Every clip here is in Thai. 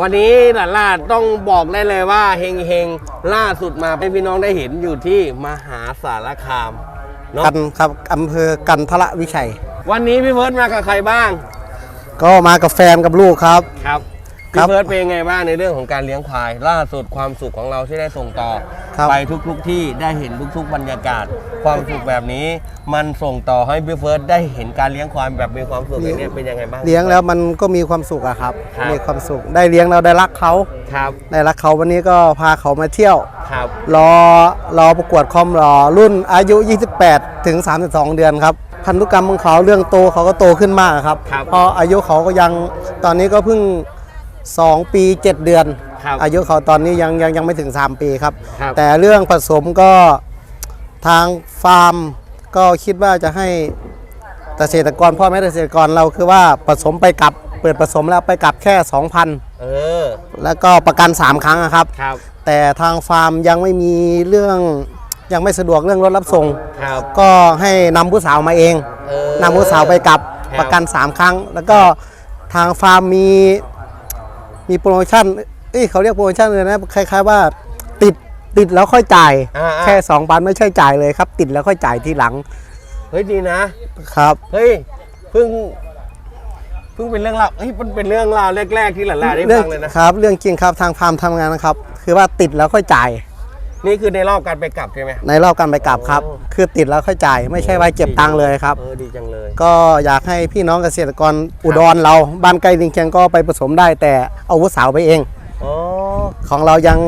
วันนี้หลานลาดต้องบอกได้เลยว่าเฮงเฮงๆล่าสุดมาให้พี่น้องได้เห็นอยู่ที่มหาสารคามเนาะกันครับอำเภอกันทละวิชัย วันนี้พี่เฟิร์สมากับใครบ้าง ก็มากับแฟนกับลูกครับ ครับครัพี่บเฟิร์สเป็นยังไงบ้างในเรื่องของการเลี้ยงควาย ล่าสุดความสุขของเราที่ได้ส่งต่อ ครับ ไปทุกๆที่ได้เห็นทุกๆบรรยากาศ ความสุขแบบนี้ มันส่งต่อให้พี่เฟิร์สได้เห็นการเลี้ยงควายแบบมีความสุขอย่างเนี้ยเป็นยังไงบ้าง เลี้ยงแล้วมันก็มีความสุขอะครับ ครับ มีความสุข ได้เลี้ยงเราได้รักเขา ครับได้รักเขาวันนี้ก็พาเขามาเที่ยว ครับ รอรอประกวดคอมรอรุ่นอายุ 28 ถึง 32 เดือนครับ พันธุกรรมของเขาเรื่องโตเขาก็โตขึ้นมากครับครับ เพราะอายุเขาก็ยังตอนนี้ก็เพิ่ง 2 ปี 7 เดือน ครับอายุเขาตอนนี้ยังยังยังไม่ถึง 3 ปีครับ ครับ แต่เรื่องผสมก็ทางฟาร์มก็คิดว่าจะให้เกษตรกรพ่อแม่เกษตรกรเราคือว่าผสมไปกลับเปิดผสมแล้วไปกลับแค่ 2,000 เออแล้วก็ประกัน 3 ครั้งอะครับ ครับแต่ทางฟาร์มยังไม่มีเรื่องยังไม่สะดวกเรื่องรถรับส่ง ครับก็ให้นำผู้สาวมาเอง เออ นำผู้สาวไปกลับครับ ประกัน 3 ครั้ง แล้วก็ทางฟาร์มมีมีโปรโมชั่น เอ้ยเขาเรียกโปรโมชั่นเลยนะคล้ายๆว่าติดติดแล้วค่อยจ่ายอ่าๆ แค่2พันไม่ใช่จ่ายเลยครับ ติดแล้วค่อยจ่ายทีหลังเฮ้ยดีนะ ครับ เฮ้ยเพิ่งเพิ่งเป็นเรื่องราวเฮ้ยมันเป็นเรื่องราวแรก ๆ ที่หลานๆได้เรื่ฟังเลยนะ ครับ เรื่องจริงครับทางฟาร์มทำงานนะครับ คือว่าติดแล้วค่อยจ่าย นี่คือในรอบการไปกลับใช่ไหม ในรอบการไปกลับครับ โอ้ คือติดแล้วค่อยจ่าย ไม่ใช่ว่าเก็บตังค์เลยครับ เออดีจังเลย ก็อยากให้พี่น้องเกษตรกรอุดรเรา บ้านใกล้เรือนเคียงก็ไปผสมได้แต่เอาวุธสาวไปเองอ๋อ ของเรายัง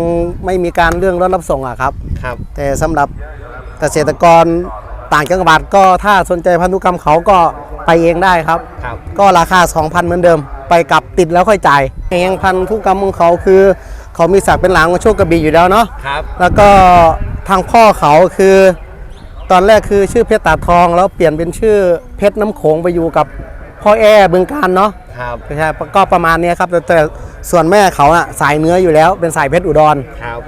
ไม่มีการเรื่องรถรับส่งอะครับ ครับ แต่สำหรับเกษตรกรต่างจังหวัดก็ถ้าสนใจพันธุกรรมเขาก็ไปเองได้ครับ ครับ ก็ราคา 2,000 เหมือนเดิม ไปกลับติดแล้วค่อยจ่ายเองพันธุกรรมของเขาคือ เขามีศักดิ์เป็นหลานของโชคกระบี่อยู่แล้วเนาะ ครับ แล้วก็ทางพ่อเขาคือ ตอนแรกคือชื่อเพชรตาทอง แล้วเปลี่ยนเป็นชื่อเพชรน้ำโขงไปอยู่กับพ่อแอ้บึงการเนาะ ครับ ใช่ก็ประมาณเนี้ยครับแต่แต่ ส่วนแม่เขาอะสายเนื้ออยู่แล้วเป็นสายเพชรอุดร ครับ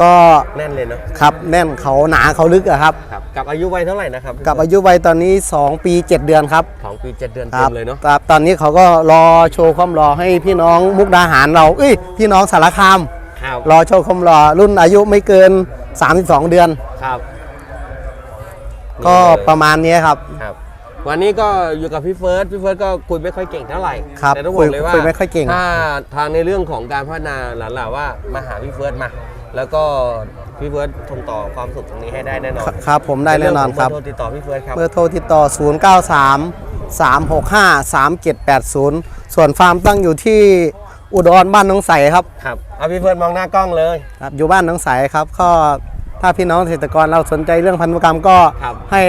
ก็แน่นเลยเนาะครับแน่นเขาหนาเขาลึกอะครับ ครับกับอายุวัยเท่าไหร่นะครับกับอายุวัยตอนนี้ 2 ปี 7 เดือนครับสองปีเจ็ดเดือนคเต็รับมเลยเนาะครับตอนนี้เขาก็รอโชว์ความรอให้พี่น้องมุกดาหารเราเอ้ยพี่น้องสารคาม ครับรอโชว์ความรอรุ่นอายุไม่เกิน 32 เดือน ครับก็ประมาณนี้ครับ ครับ วันนี้ก็อยู่กับพี่เฟิร์สพี่เฟิร์สก็คุยไม่ค่อยเก่งเท่าไหร่ครับแต่ต้องบอกเลยว่าคุยไม่ค่อยเก่ง ถ้าทางในเรื่องของการพัฒนาหลานๆว่ามาหาพี่เฟิร์สมา แล้วก็พี่เฟิร์สส่งต่อความสุขตรงนี้ให้ได้แน่นอนครับผมได้แน่นอนครับเงขงเบอโทรติดต่อพี่เฟิร์สครับเบอร์โทรติดต่อ 093 365 3780 ส่วนฟาร์มตั้งอยู่ที่อุดรบ้านหน้องใสครับครับเอาพี่เฟิร์สมองหน้ากล้องเลยครับอยู่บ้านหน้องใสครับก็ถ้าพี่น้องเกษตรกรเราสนใจเรื่องพันธุกรรมก็ครับให้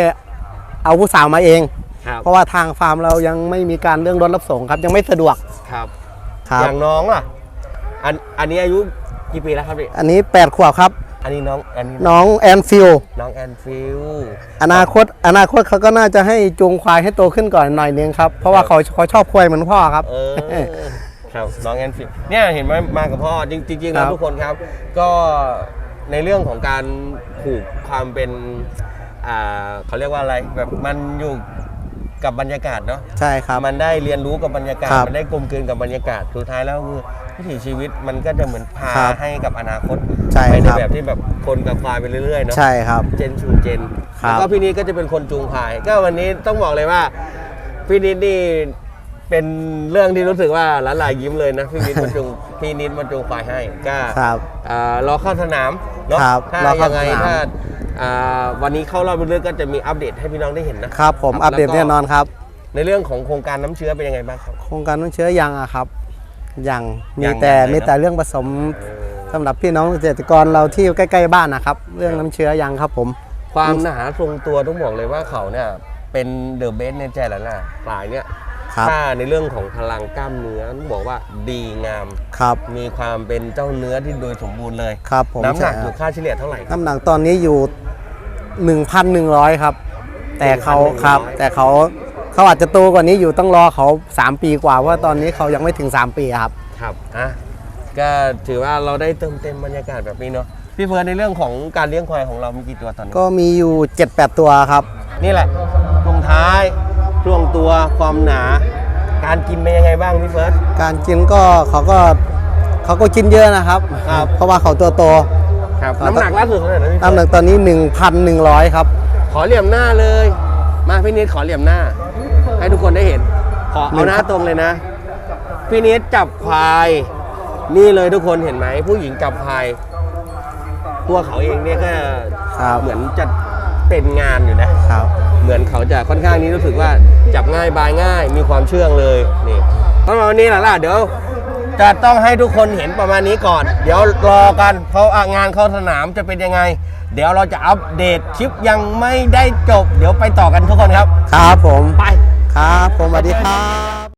เอาผู้สาวมาเอง ครับเพราะว่าทางฟาร์มเรายังไม่มีการเรื่องรถรับส่งครับ ยังไม่สะดวกครับ ครับอย่างน้องล่ะ อันอันนี้อายุกี่ปีแล้วครับพี่อันนี้8ขวบครับ อันนี้น้องอันนี้น้องแอนฟิลน้องแอนฟิล อนาคตอนาคตเขาก็น่าจะให้จูงควายให้โตขึ้นก่อนหน่อยนึงครับ เพราะว่าเขาเขาชอบควายเหมือนพ่อครับ เออ ครับน้องแอนฟิลเนี่ยเห็นไหมมากับพ่อจริงจริงๆแล้วครับทุกคนครับ ก็ในเรื่องของการผูกความเป็น อ่าเขาเรียกว่าอะไรแบบมันอยู่กับบรรยากาศเนาะใช่ครับ มันได้เรียนรู้กับบรรยากาศครับมันได้กลมกลืนกับบรรยากาศสุดท้ายแล้วคือวิถีชีวิตมันก็จะเหมือนพาครับให้กับอนาคตใช่ไปในครับ แบบที่แบบคนกับควายไปเรื่อยๆเนาะ ใช่ครับ เจนสู่เจนครับแล้วก็พี่นิดก็จะเป็นคนจูงพาย ก็วันนี้ต้องบอกเลยว่าพี่นิดนี่เป็นเรื่องที่รู้สึกว่าหลานๆยิ้มเลยนะพี่นิดมาจูง พี่นิดมาจูงควายให้ก็ครับอ่ารอเข้าสนามเนาะครับถ้ารอเข้ายังไงสนามถ้า อ่าวันนี้เข้ารอบเรื่อยๆก็จะมีอัปเดตให้พี่น้องได้เห็นนะ ครับผมครับอัปเดตแล้วก็แน่นอนครับ ในเรื่องของโครงการน้ำเชื้อเป็นยังไงบ้างครับ โครงการน้ำเชื้อยังอะครับยังมียังแต่ยังเลยมีเนอะแต่เรื่องผสมสำหรับพี่น้องเกษตรกรเราที่อยู่ใกล้ๆบ้านนะครับ เรื่องน้ำเชื้อยังครับผม ความหนาทรงตัวต้องบอกเลยว่าเขาเนี่ยเป็นเดอะเบสในใจหลานๆปลายเนี่ย ครับถ้าในเรื่องของพลังกล้ามเนื้อต้องบอกว่าดีงาม ครับ มีความเป็นเจ้าเนื้อที่โดยสมบูรณ์เลย ครับผมน้ำหนักใช่อครัยู่บค่าเฉลี่ยเท่าไหร่ครับ น้ำหนักตอนนี้อยู่ 1,100 ครับ แต่เขา1,100 ครับ แต่เขาเขาอาจจะโตกว่านี้อยู่ต้องรอเขา 3 ปีกว่าเพราะว่าตอนนี้เขายังไม่ถึง 3 ปีครับ ครับอะก็ถือว่าเราได้เติมเต็มบรรยากาศแบบนี้เนาะพี่เฟิร์นในเรื่องของการเลี้ยงควายของเรามีกี่ตัวตอนนี้ก็มีอยู่ 7-8 ตัวครับ นี่แหละตรงท้าย ช่วงตัวความหนา การกินเป็นยังไงบ้างพี่เฟิร์ส การกินก็เขาก็เขาก็กินเยอะนะครับ ครับ เพราะว่าเขาตัวโตครับครับน้ำหนักล่าสุดเท่าไหร่นะพี่น้ำหนักตอนนี้ 1,100 ครับ ขอเหลี่ยมหน้าเลย มาพี่นิดขอเหลี่ยมหน้า ให้ทุกคนได้เห็น ขอเอาหน้าตรงเลยนะ พี่นิดจับควาย นี่เลยทุกคนเห็นไหมผู้หญิงจับควาย ตัวเขาเองเนี่ยก็ครับ เหมือนจะเป็นงานอยู่นะ ครับ เหมือนเขาจะค่อนข้างนี้รู้สึกว่าจับง่ายบายง่ายมีความเชื่องเลยนี่ประมาณนี้แหละล่ะเดี๋ยวจะต้องให้ทุกคนเห็นประมาณนี้ก่อน เดี๋ยวรอกันเพราะงานเข้าสนามจะเป็นยังไง เดี๋ยวเราจะอัปเดตคลิปยังไม่ได้จบ เดี๋ยวไปต่อกันทุกคนครับ ครับผมไป ครับผมสวัสดีครับ